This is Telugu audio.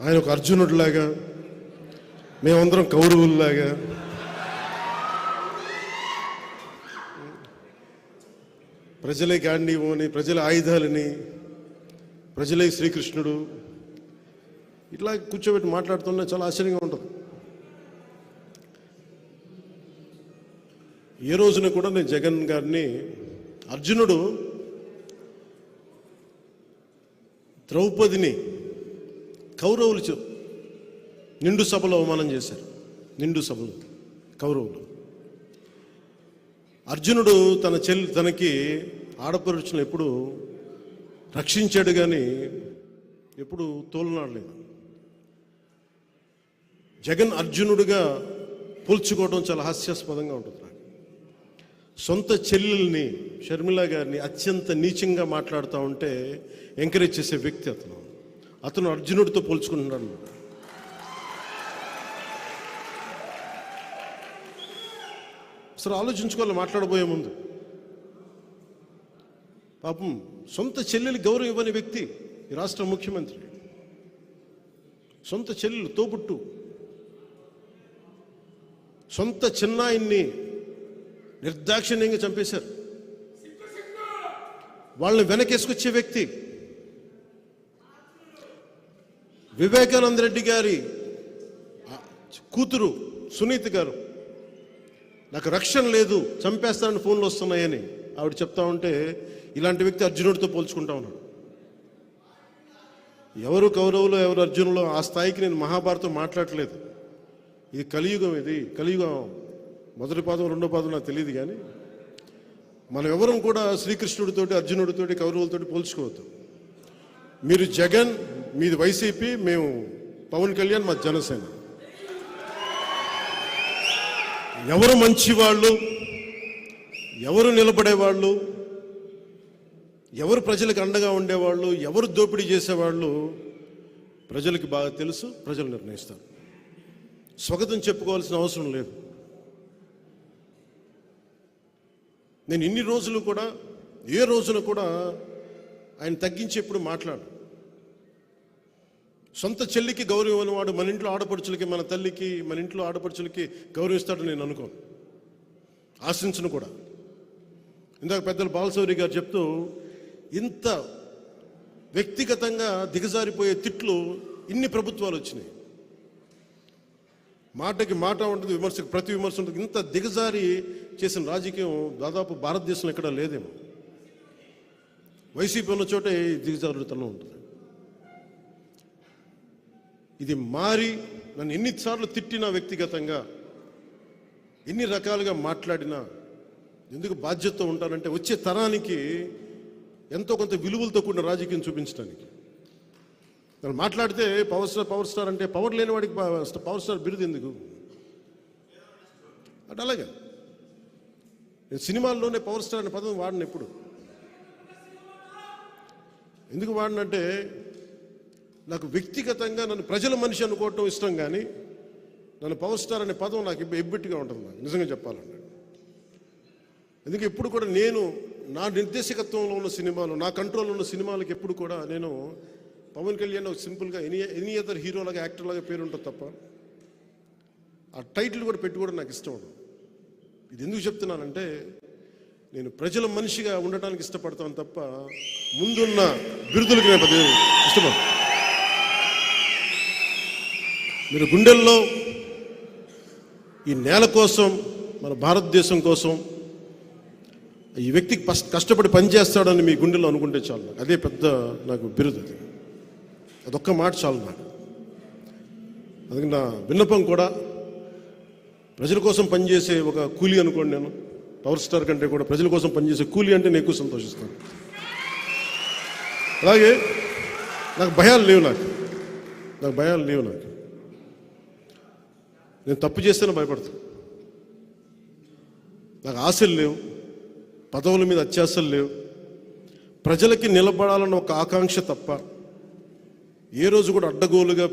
ఆయన ఒక అర్జునుడిలాగా మేమందరం కౌరవుల్లాగా. ప్రజలే గాంధీవని ప్రజల ఆయుధాలని ప్రజలే శ్రీకృష్ణుడు. ఇట్లా కూర్చోబెట్టి మాట్లాడుతుంటే చాలా ఆశ్చర్యంగా ఉంటుంది. ఏ రోజున కూడా నేను జగన్ గారిని అర్జునుడు ద్రౌపదిని కౌరవులు చె- నిండు సభలో అవమానం చేశారు. నిండు సభలో కౌరవులు. అర్జునుడు తన చెల్లి తనకి ఆడపడుచును ఎప్పుడు రక్షించాడు కానీ ఎప్పుడు తోలనాడలేదు. జగన్ అర్జునుడిగా పోల్చుకోవడం చాలా హాస్యాస్పదంగా ఉంటుంది నాకు సొంత చెల్లెల్ని షర్మిల గారిని అత్యంత నీచంగా మాట్లాడుతూ ఉంటే ఎంకరేజ్ చేసే వ్యక్తి అతను. అతను అర్జునుడితో పోల్చుకుంటున్నాడు అసలు ఆలోచించుకోవాలి మాట్లాడబోయే ముందు. పాపం సొంత చెల్లెలు గౌరవం ఇవ్వని వ్యక్తి ఈ రాష్ట్ర ముఖ్యమంత్రి. సొంత చెల్లెలు తోబుట్టు. సొంత చిన్నాయిని నిర్దాక్షిణ్యంగా చంపేశారు. వాళ్ళని వెనకేసుకొచ్చే వ్యక్తి. వివేకానంద రెడ్డి గారి కూతురు సునీత గారు నాకు రక్షణ లేదు చంపేస్తానని ఫోన్లు వస్తున్నాయని ఆవిడ చెప్తా ఉంటే ఇలాంటి వ్యక్తి అర్జునుడితో పోల్చుకుంటా ఉన్నాడు. ఎవరు కౌరవులు ఎవరు అర్జునులో ఆ స్థాయికి నేను మహాభారతం మాట్లాడలేదు ఇది కలియుగం ఇది కలియుగం మొదటి పాదం రెండో పాదం నాకు తెలియదు కానీ మనం ఎవరం కూడా శ్రీకృష్ణుడితోటి అర్జునుడితోటి కౌరవులతోటి పోల్చుకోవద్దు. మీరు జగన్ మీది వైసీపీ మేము పవన్ కళ్యాణ్ మా జనసేన. ఎవరు మంచివాళ్ళు ఎవరు నిలబడేవాళ్ళు ఎవరు ప్రజలకు అండగా ఉండేవాళ్ళు ఎవరు దోపిడీ చేసేవాళ్ళు ప్రజలకి బాగా తెలుసు ప్రజలు నిర్ణయిస్తారు. స్వాగతం చెప్పుకోవాల్సిన అవసరం లేదు. నేను ఇన్ని రోజులు కూడా ఏ రోజున కూడా ఆయన తగ్గించి ఎప్పుడు మాట్లాడు సొంత చెల్లికి గౌరవం వాడు మన ఇంట్లో ఆడపడుచులకి మన తల్లికి మన ఇంట్లో ఆడపడుచులకి గౌరవిస్తాడు నేను అనుకోను. ఆశించను కూడా. ఇందాక పెద్దలు బాలశౌరి గారు చెప్తూ ఇంత వ్యక్తిగతంగా దిగజారిపోయే తిట్లు ఇన్ని ప్రభుత్వాలు వచ్చినాయి. మాటకి మాట ఉంటుంది విమర్శకు ప్రతి విమర్శ ఉంటుంది. ఇంత దిగజారి చేసిన రాజకీయం దాదాపు భారతదేశంలో ఎక్కడా లేదేమో. వైసీపీ ఉన్న చోటే ఈ దిగజారుతనం ఉంటుంది. ఇది మారి నన్ను ఎన్నిసార్లు తిట్టినా వ్యక్తిగతంగా ఎన్ని రకాలుగా మాట్లాడినా ఎందుకు బాధ్యతతో ఉంటానంటే వచ్చే తరానికి ఎంతో కొంత విలువలతో కూడిన రాజకీయం చూపించడానికి. నేను మాట్లాడితే పవర్ స్టార్ పవర్ స్టార్ అంటే పవర్ లేని వాడికి పవర్ స్టార్ బిరుదు ఎందుకు? అంటే అలాగే. నేను సినిమాల్లోనే పవర్ స్టార్ అనే పదం వాడిన ఎప్పుడు ఎందుకు వాడినంటే నాకు వ్యక్తిగతంగా నన్ను ప్రజల మనిషి అనుకోవటం ఇష్టం కానీ నన్ను పవర్ స్టార్ అనే పదం నాకు ఇబ్బ- ఎబ్బెట్టుగా ఉంటుంది నాకు నిజంగా చెప్పాలంటే. ఎందుకు ఎప్పుడు కూడా నేను నా నిర్దేశకత్వంలో ఉన్న సినిమాలు నా కంట్రోల్లో ఉన్న సినిమాలకు ఎప్పుడు కూడా నేను పవన్ కళ్యాణ్ ఒక సింపుల్గా ఎనీ ఎనీ అదర్ హీరోలాగా యాక్టర్లాగా పేరు ఉంటుంది తప్ప ఆ టైటిల్ కూడా పెట్టుకోవడం నాకు ఇష్టం ఉండదు. ఇది ఎందుకు చెప్తున్నానంటే నేను ప్రజల మనిషిగా ఉండటానికి ఇష్టపడతాను తప్ప ముందున్న బిరుదులకు నేను ఇష్టపడతాను మీరు గుండెల్లో ఈ నేల కోసం మన భారతదేశం కోసం ఈ వ్యక్తికి కష్టపడి పనిచేస్తాడని మీ గుండెల్లో అనుకుంటే చాలు నాకు. అదే పెద్ద నాకు బిరుదు అది. అదొక్క మాట చాలు నాకు. అందుకని నా విన్నపం కూడా. ప్రజల కోసం పనిచేసే ఒక కూలీ అనుకోండి నేను. పవర్ స్టార్ కంటే కూడా ప్రజల కోసం పనిచేసే కూలీ అంటే నేను ఎక్కువ సంతోషిస్తాను. అలాగే నాకు భయాలు లేవు నాకు. నాకు భయాలు లేవు నాకు. నేను తప్పు చేస్తేనే భయపడతాను నాకు ఆశలు లేవు పదవుల మీద అత్యాశలు లేవు. ప్రజలకి నిలబడాలన్న ఒక ఆకాంక్ష తప్ప ఏ రోజు కూడా అడ్డగోలుగా